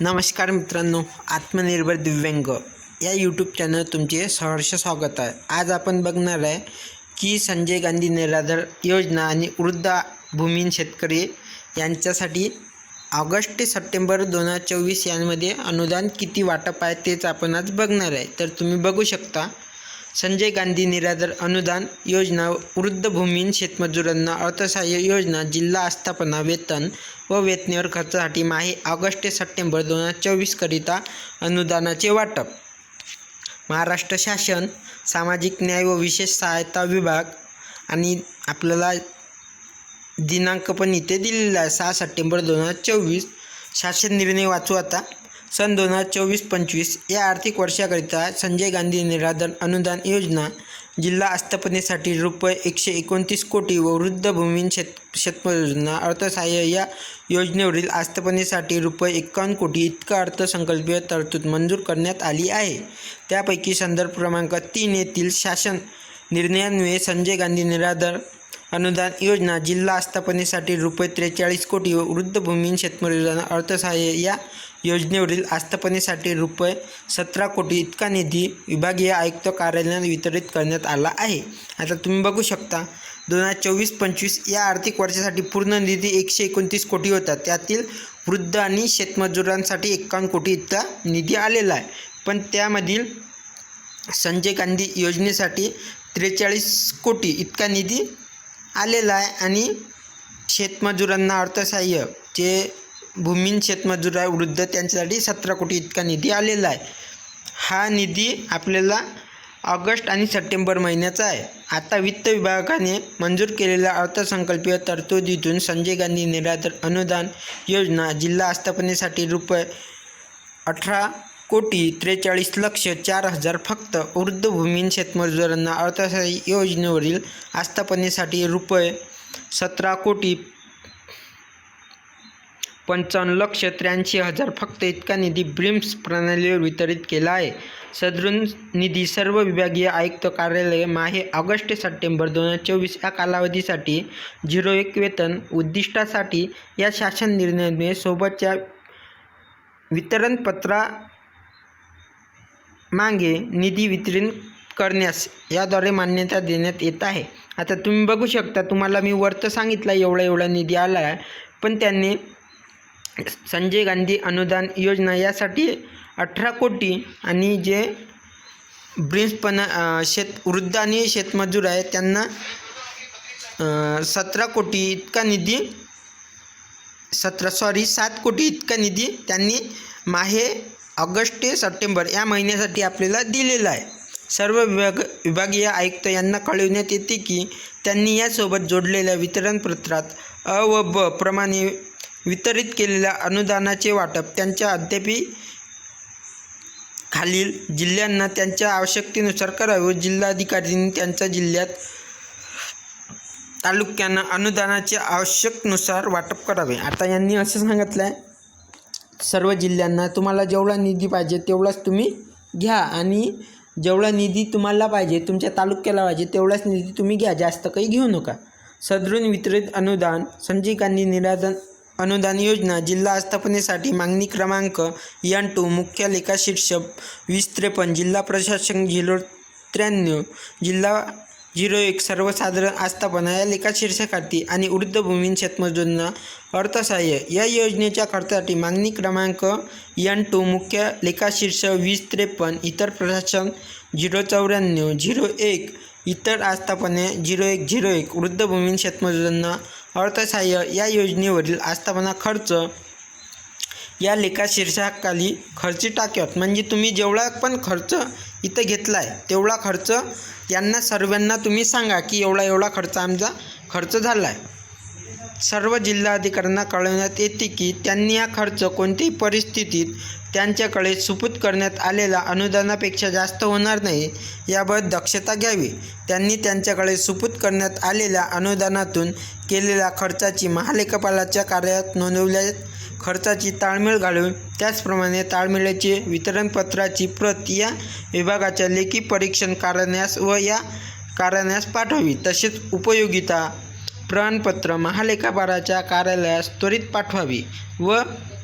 नमस्कार मित्रांनो आत्मनिर्भर दिव्यांग. या यूट्यूब चॅनल तुमचे सहर्ष स्वागत आहे. आज आपण बघणार आहे की संजय गांधी निराधार योजना आणि वृद्ध भूमीन शेतकरी यांच्यासाठी ऑगस्ट ते सप्टेंबर दोन हजार चोवीस यांमध्ये अनुदान किती वाटप आहे तेच आपण आज बघणार आहे. तर तुम्ही बघू शकता. संजय गांधी निराधार अनुदान योजना वृद्धभूमीन शेतमजुरांना अर्थसहाय्य योजना जिल्हा आस्थापना वेतन व वेतनेवर खर्चासाठी माहे ऑगस्ट ते सप्टेंबर दोन हजार चोवीसकरिता अनुदानाचे वाटप. महाराष्ट्र शासन सामाजिक न्याय व विशेष सहायता विभाग आणि आपल्याला दिनांक पण इथे दिलेला आहे सहा सप्टेंबर दोन हजार चोवीस. शासन निर्णय वाचू आता. सन दोन हजार चोवीस पंचवीस या आर्थिक वर्षाकरिता संजय गांधी निराधार अनुदान योजना जिल्हा आस्थापनेसाठी रुपये एकशे एकोणतीस कोटी व वृद्ध भूमीन शेत शेतमजुरांना अर्थसहाय्य या योजनेवरील आस्थापनेसाठी रुपये एक्कावन्न कोटी इतका अर्थसंकल्पीय तरतूद मंजूर करण्यात आली आहे. त्यापैकी संदर्भ क्रमांक तीन येथील शासन निर्णयान्वये संजय गांधी निराधार अनुदान योजना जिल्हा आस्थापनेसाठी रुपये त्रेचाळीस कोटी व वृद्ध भूमीन अर्थसहाय्य या योजनेवरील आस्थापनेसाठी रुपये सतरा कोटी इतका निधी विभागीय आयुक्त कार्यालयात वितरित करण्यात आला आहे. आता तुम्ही बघू शकता दोन हजार चोवीस पंचवीस या आर्थिक वर्षासाठी पूर्ण निधी एकशे एकोणतीस कोटी होता. त्यातील वृद्ध आणि शेतमजुरांसाठी एक्कावन्न कोटी इतका निधी आलेला आहे. पण त्यामधील संजय गांधी योजनेसाठी त्रेचाळीस कोटी इतका निधी आलेला आहे आणि शेतमजुरांना अर्थसहाय्य जे भूमीन शेतमजूर आहे वृद्ध त्यांच्यासाठी सतरा कोटी इतका निधी आलेला आहे. हा निधी आपल्याला ऑगस्ट आणि सप्टेंबर महिन्याचा आहे. आता वित्त विभागाने मंजूर केलेल्या अर्थसंकल्पीय तरतुदीतून संजय गांधी निराधार अनुदान योजना जिल्हा आस्थापनेसाठी रुपये अठरा कोटी त्रेचाळीस लक्ष चार हजार फक्त वृद्ध भूमीन शेतमजुरांना अर्थसहाय्य योजनेवरील आस्थापनेसाठी रुपये सतरा कोटी पंचावन्न लक्ष त्र्याऐंशी हजार फक्त इतका निधी ब्रिम्स प्रणालीवर वितरित केला आहे. सदरून निधी सर्व विभागीय आयुक्त कार्यालय माहे ऑगस्ट सप्टेंबर दोन हजार चोवीस या कालावधीसाठी झिरो एक वेतन उद्दिष्टासाठी या शासन निर्णयाने सोबतच्या वितरणपत्रा मागे निधी वितरण करण्यास याद्वारे मान्यता देण्यात येत आहे. आता तुम्ही बघू शकता तुम्हाला मी वर तर सांगितलं एवढा एवढा निधी आला आहे. पण त्यांनी संजय गांधी अनुदान योजना यासाठी अठरा कोटी आणि जे ब्रिन्सपणा शेत वृद्ध आणि शेतमजूर आहे त्यांना सतरा कोटी इतका निधी सतरा सॉरी सात कोटी इतका निधी त्यांनी माहे ऑगस्ट ते सप्टेंबर या महिन्यासाठी आपल्याला दिलेला आहे. सर्व विभाग विभागीय आयुक्त यांना कळविण्यात येते की त्यांनी यासोबत जोडलेल्या वितरणपत्रात अ व ब प्रमाणे वितरित केलेल्या अनुदानाचे वाटप त्यांच्या अद्यापी खालील जिल्ह्यांना त्यांच्या आवश्यकतेनुसार करावे. व जिल्हाधिकाऱ्यांनी त्यांच्या जिल्ह्यात तालुक्यांना अनुदानाचे आवश्यकनुसार वाटप करावे. आता यांनी असं सांगितलं आहे सर्व जिल्ह्यांना तुम्हाला जेवढा निधी पाहिजे तेवढाच तुम्ही घ्या आणि जेवढा निधी तुम्हाला पाहिजे तुमच्या तालुक्याला पाहिजे तेवढाच निधी तुम्ही घ्या. जास्त काही घेऊ नका. सदरून वितरित अनुदान संजय गांधी निराधन अनुदान योजना जिल्हा आस्थापनेसाठी मागणी क्रमांक यन टू मुख्य लेखा शीर्षक वीस त्रेपन्न जिल्हा प्रशासन झिरो त्र्याण्णव जिल्हा झिरो एक सर्वसाधारण आस्थापना या लेखा शीर्षकार्थी आणि वृद्ध भूमीन अर्थसहाय्य या योजनेच्या खर्चासाठी मागणी क्रमांक यन टू मुख्य लेखा शीर्षक वीस त्रेपन्न इतर प्रशासन झिरो चौऱ्याण्णव झिरो एक इतर आस्थापने झिरो एक झिरो एक वृद्ध भूमीन शेतमजुरांना अर्थसहाय्य या योजनेवरील आस्थापना खर्च या लेखा शीर्षकाखाली खर्ची टाक्यात. म्हणजे तुम्ही जेवढा पण खर्च इथं घेतला आहे तेवढा खर्च यांना सर्वांना तुम्ही सांगा की एवढा एवढा खर्च आमचा खर्च झाला आहे सर्व जिल्हाधिकाऱ्यांना कळवण्यात येते की त्यांनी हा खर्च कोणत्याही परिस्थितीत त्यांच्याकडे सुपूत करण्यात आलेल्या अनुदानापेक्षा जास्त होणार नाही याबाबत दक्षता घ्यावी. त्यांनी त्यांच्याकडे सुपूत करण्यात आलेल्या अनुदानातून केलेल्या खर्चाची महालेखापालाच्या कार्यात नोंदवल्या खर्चाची ताळमेळ घालून त्याचप्रमाणे ताळमेळाचे वितरणपत्राची प्रत या विभागाच्या लेखी परीक्षण कारण्यास व या कारण्यास पाठवावी. तसेच उपयोगिता प्रमाणपत्र महालेखापालाच्या कार्यालयास त्वरित पाठवावी व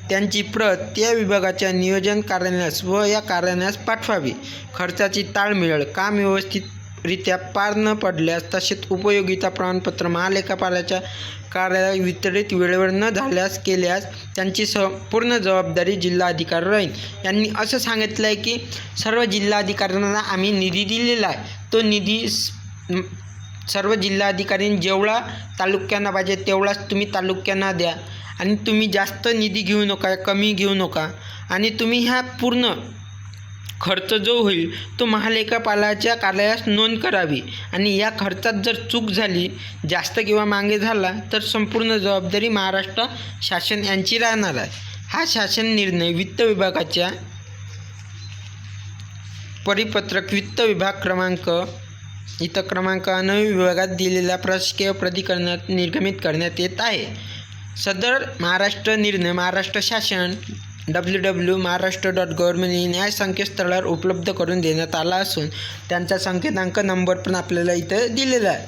त्यांची प्रत त्या विभागाच्या नियोजन कार्यालयास व या कार्यालयास पाठवावी. खर्चाची ताळमेळ काम व्यवस्थितरित्या पार न पडल्यास तसेच उपयोगिता प्रमाणपत्र महालेखापालाच्या कार्यालयात वितरित वेळेवर न झाल्यास केल्यास त्यांची संपूर्ण जबाबदारी जिल्हाधिकारी राहील. यांनी असं सांगितलं आहे की सर्व जिल्हाधिकाऱ्यांना आम्ही निधी दिलेला आहे. तो निधी सर्व जिल्हाधिकाऱ्यांनी जेवढा तालुक्यांना पाहिजे तेवढाच तुम्ही तालुक्यांना द्या. आणि तुम्ही जास्त निधी घेऊ नका कमी घेऊ नका. आणि तुम्ही ह्या पूर्ण खर्च जो होईल तो महालेखापालाच्या कार्यालयास नोंद करावी. आणि या खर्चात जर चूक झाली जास्त किंवा मागे झाला तर संपूर्ण जबाबदारी महाराष्ट्र शासन यांची राहणार आहे. हा शासन निर्णय वित्त विभागाच्या परिपत्रक वित्त विभाग क्रमांक इथं क्रमांक नवी विभागात दिलेल्या प्रशासकीय प्राधिकरणात निर्गमित करण्यात येत आहे. सदर महाराष्ट्र निर्णय महाराष्ट्र शासन W W Maharashtra dot government न्याय संकेतस्थळावर उपलब्ध करून देण्यात आला असून त्यांचा संकेतांक नंबर पण आपल्याला इथं दिलेला आहे.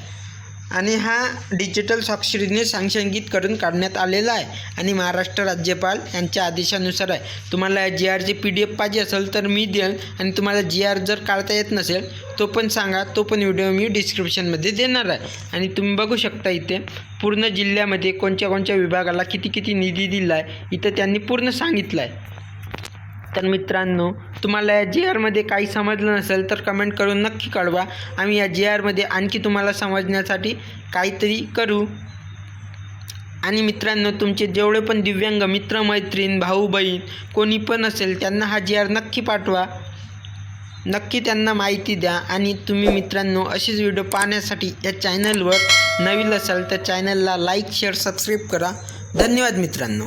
आणि हा डिजिटल स्वाक्षरीने सांशंगित करून काढण्यात आलेला आहे आणि महाराष्ट्र राज्यपाल यांच्या आदेशानुसार आहे. तुम्हाला जी आरची पी डी एफ पाहिजे असेल तर मी देईन आणि तुम्हाला जी आर जर काढता येत नसेल तो पण सांगा तो पण व्हिडिओ मी डिस्क्रिप्शनमध्ये देणार आहे. आणि तुम्ही बघू शकता इथे पूर्ण जिल्ह्यामध्ये कोणत्या कोणत्या विभागाला किती किती निधी दिला आहे इथं त्यांनी पूर्ण सांगितलं आहे तर मित्रांनो तुम्हाला या जी आरमध्ये काही समजलं नसेल तर कमेंट करून नक्की कळवा. आम्ही या जी आरमध्ये आणखी तुम्हाला समजण्यासाठी काहीतरी करू. आणि मित्रांनो तुमचे जेवढे पण दिव्यांग मित्रमैत्रीण भाऊ बहीण कोणी पण असेल त्यांना हा जी आर नक्की पाठवा. नक्की त्यांना माहिती द्या. आणि तुम्ही मित्रांनो असेच व्हिडिओ पाहण्यासाठी या चॅनलवर नवीन असाल तर चॅनलला लाईक शेअर सबस्क्राईब करा. धन्यवाद मित्रांनो.